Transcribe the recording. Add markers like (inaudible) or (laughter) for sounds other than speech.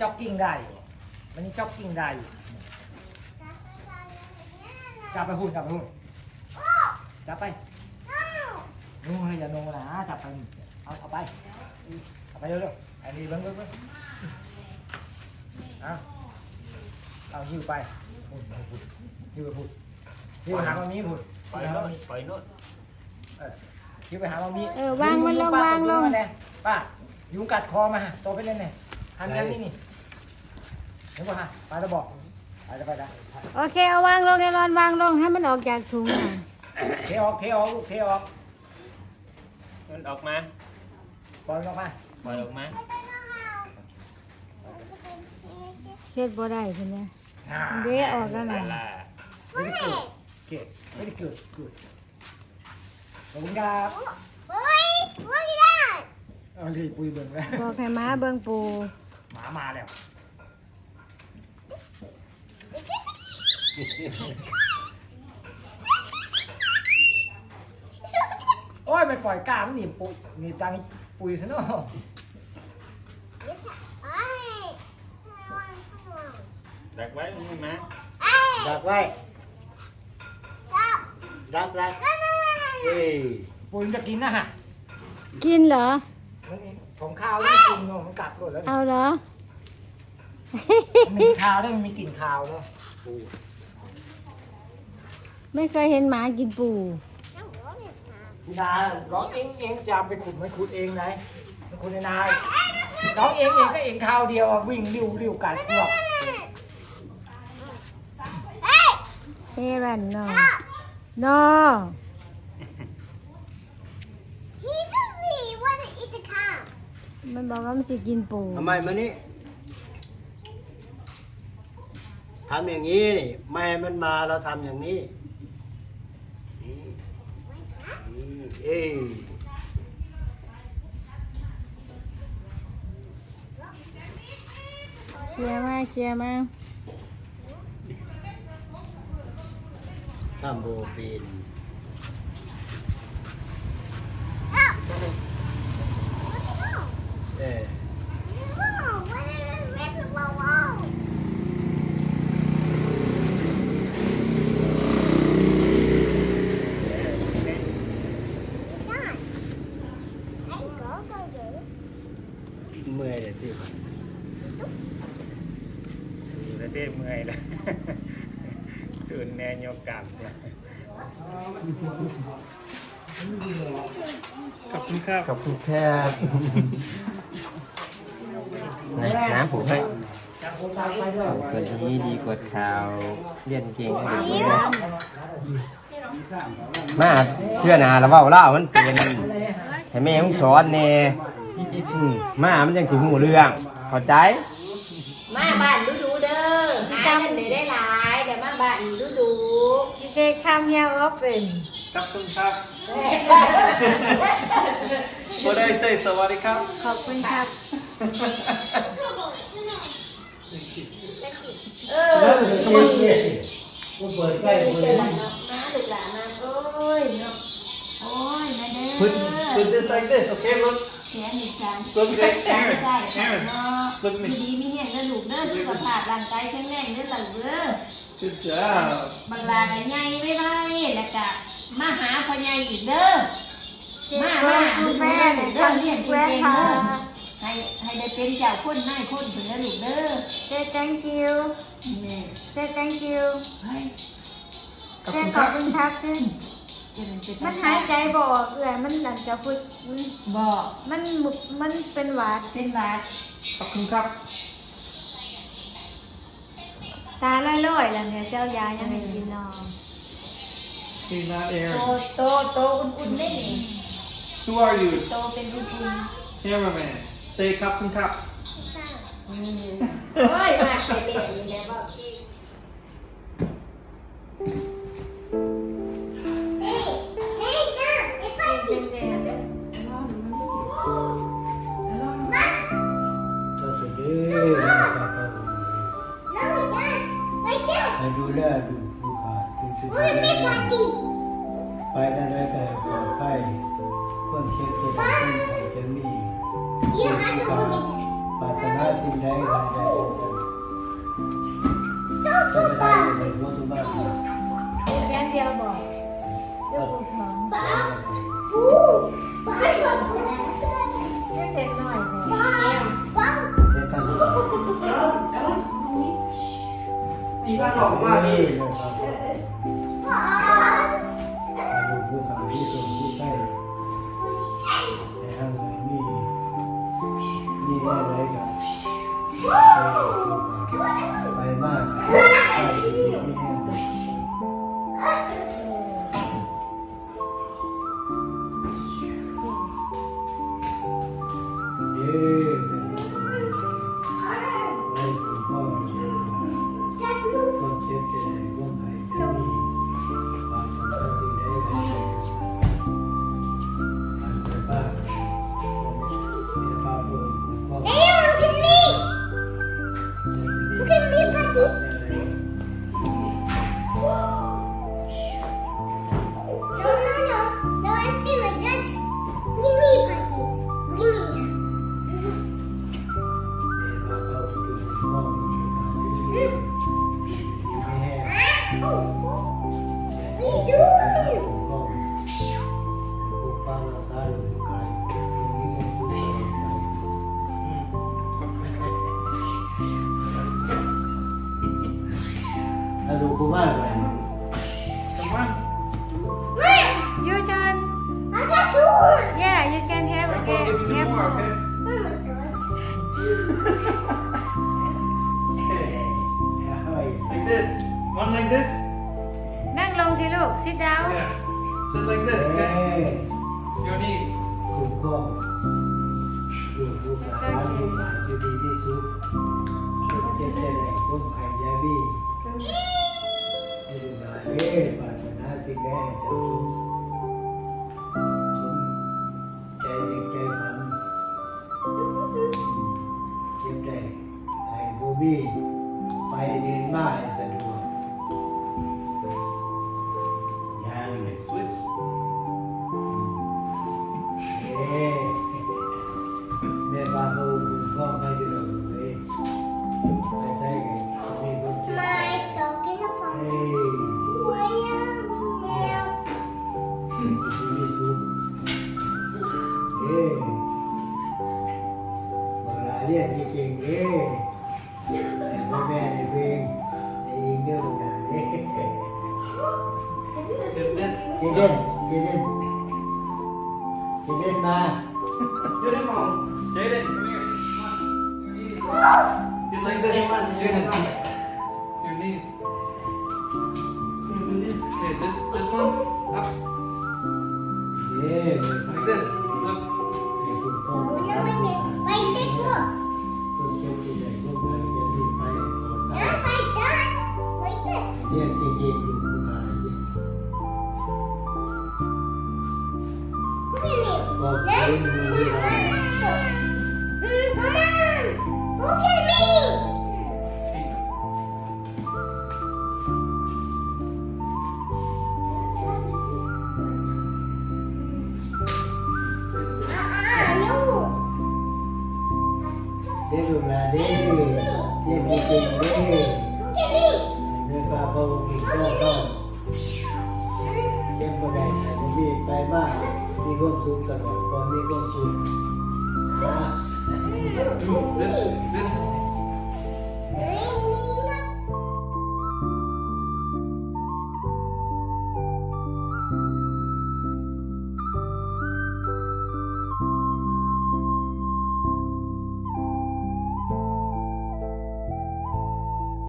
จ็อกกิ้งได้อยู่มันนี่จ็อกกิ้งได้อยู่จับไปหุ่นจับไปหุ่นจับไปนู่นอย่าโนนะจับไปเอาเอาไปเอาไปเร็วๆไอ้นี่เบิ้งเบิ้งเบิ้งเอาเอาหิ้วไปหุ่นหุ่นหิ้วไปหุ่นหิ้วไปหามามีหุ่นไปหิ้วไปหาโน่มานมีไปโน่นหิ้วไปหามามีเออวางมันลงวางลงป้ายุงกัดคอมาโตไปเล่นเนี่ยหันยังนี่นี่ เห็นป่ะฮะไปแล้วบอกไปแล้วไปแล้วโอเคเอาวางลงไอรอนวางลงให้มันออกจากถุงน่ะเทออกเทออกลูกเทออกมันออกมาปล่อยมันออกมาปล่อยออกมาเฮ็ดบ่ได้เพิ่นเนี่ยเดะออกแล้วนะลาไม่ได้เกิดเกิดไม่ได้เกิดเกิดขอบคุณครับเอาดิปุยเบิ่งแล้วบอกให้หมาเบิ่งปูหมามาแล้ว โอ้ยไม่ปล่อยกล้ามนหนีบปุยหนีบตังปุยซะเนาะดักไว้นี่มาดักไว้ ดักดักเอ้ยปุยมันจะกินนะฮะกินเหรอ มันของข้าวไม่กินเนาะมันกัดหมดแล้วเอาเหรอ มันมีข้าวแล้วมันมีกลิ่นข้าวแล้ว ไม่เคยเห็นหมากินปูพี่นาร้องเองเองจะไปขุดไม่ขุดเองไหนไม่ขุดในนายร้องเองเองก็เองข้าวเดียวอะวิ่งริ้วริ้วกัดพวกเอรัน no no มันบอกว่ามันสิกินปู ทำไมมานี่ทำอย่างนี้นี่ไม่ให้มันมาเราทำอย่างนี้นี่นี่ เอ้ยเคลียร์มาเคลียร์มาทำโบเป็นเออ เมื่อยเลยที่ สูแล้วเต้เมื่อยแล้ว สูนแนโยกกามซะ ขอบคุณครับขอบคุณแค่น้ำผูกให้จับคนตามไปด้วยกดดีดีกดข่าวเรียนเก่งให้ดีมาเชื่อนาแล้วเว่าเล่ามันเป็นให้แม่ต้องสอนแน่อืมมามันยังถึงหูเรื่องเข้าใจ มาบ้านดูดูๆเด้อหาเงินได้ได้หลายเดี๋ยวมาบ้านดูดู she say come here often ขอ บคุณครับ What I say สวัสดีครับ ขอบคุณครับเออกูเปิดไฟเปิดมาลูกหลานมาโอ้ยเนาะโอ้ยมาเด้อ Put put this like this okay look แขนอีกสาม look at สาม Aaron ใส่ค่ะ Aaron เนาะ look ดี at me ดีมีแห้งแล้วลูกเด้อสุขภาพร่างกายแข็งแรงเด้อหลังเด้อ good job บางลาก็ใหญ่ไว้ไว้แล้วก็ มาหาพ่อใหญ่อีกเด้อ มามา to fan and come see grandpa ให้ให้ได้เป็นเจ้าคนนายคนถึงแล้วลูกเด้อ say thank you แม่ say thank you เฮ้ย say ขอบคุณครับซึ่งจะเป็นจะมันหายใจบออกเอื่อยมันดันจะฝึกมันบอกมันหมุมันเป็นหวาดเช่นบาทขอบคุณครับ ตาลอยๆแล้วเนี่ยเจ้ายายังไม่กินเนอ Hey not โต Aaron โตโตอุ่นๆได้นี่ Who are you โตเป็นอุ่น cameraman say ขอบคุณครับๆอืมโอ้ยมาเฉลี่ยอยู่แล้วบอกพี่ जाएगा तो बता दे वो तो बात जान दिया बो ये कुछ ना बापू बापू ये सेट ना है बापू देखा दो तीन बार हो मारी (laughs) like this. One like this. นั่งลงสิลูก sit down Sit like this. Okay. Your knees. ถูกต้อง บี้ไปเดินง่าสะดวก Kevin, Kevin. Kevin na. Kevin, mom. Jalen, come here. Come on. You like this one? Jalen, come. about when we Come on! Look at me! Deru lah deh, dia bikin deh. Look at me. Dia bawa kita. Dia bye bye. ก็คุกแต่ก่อนตอนนี้ก็คุก This, this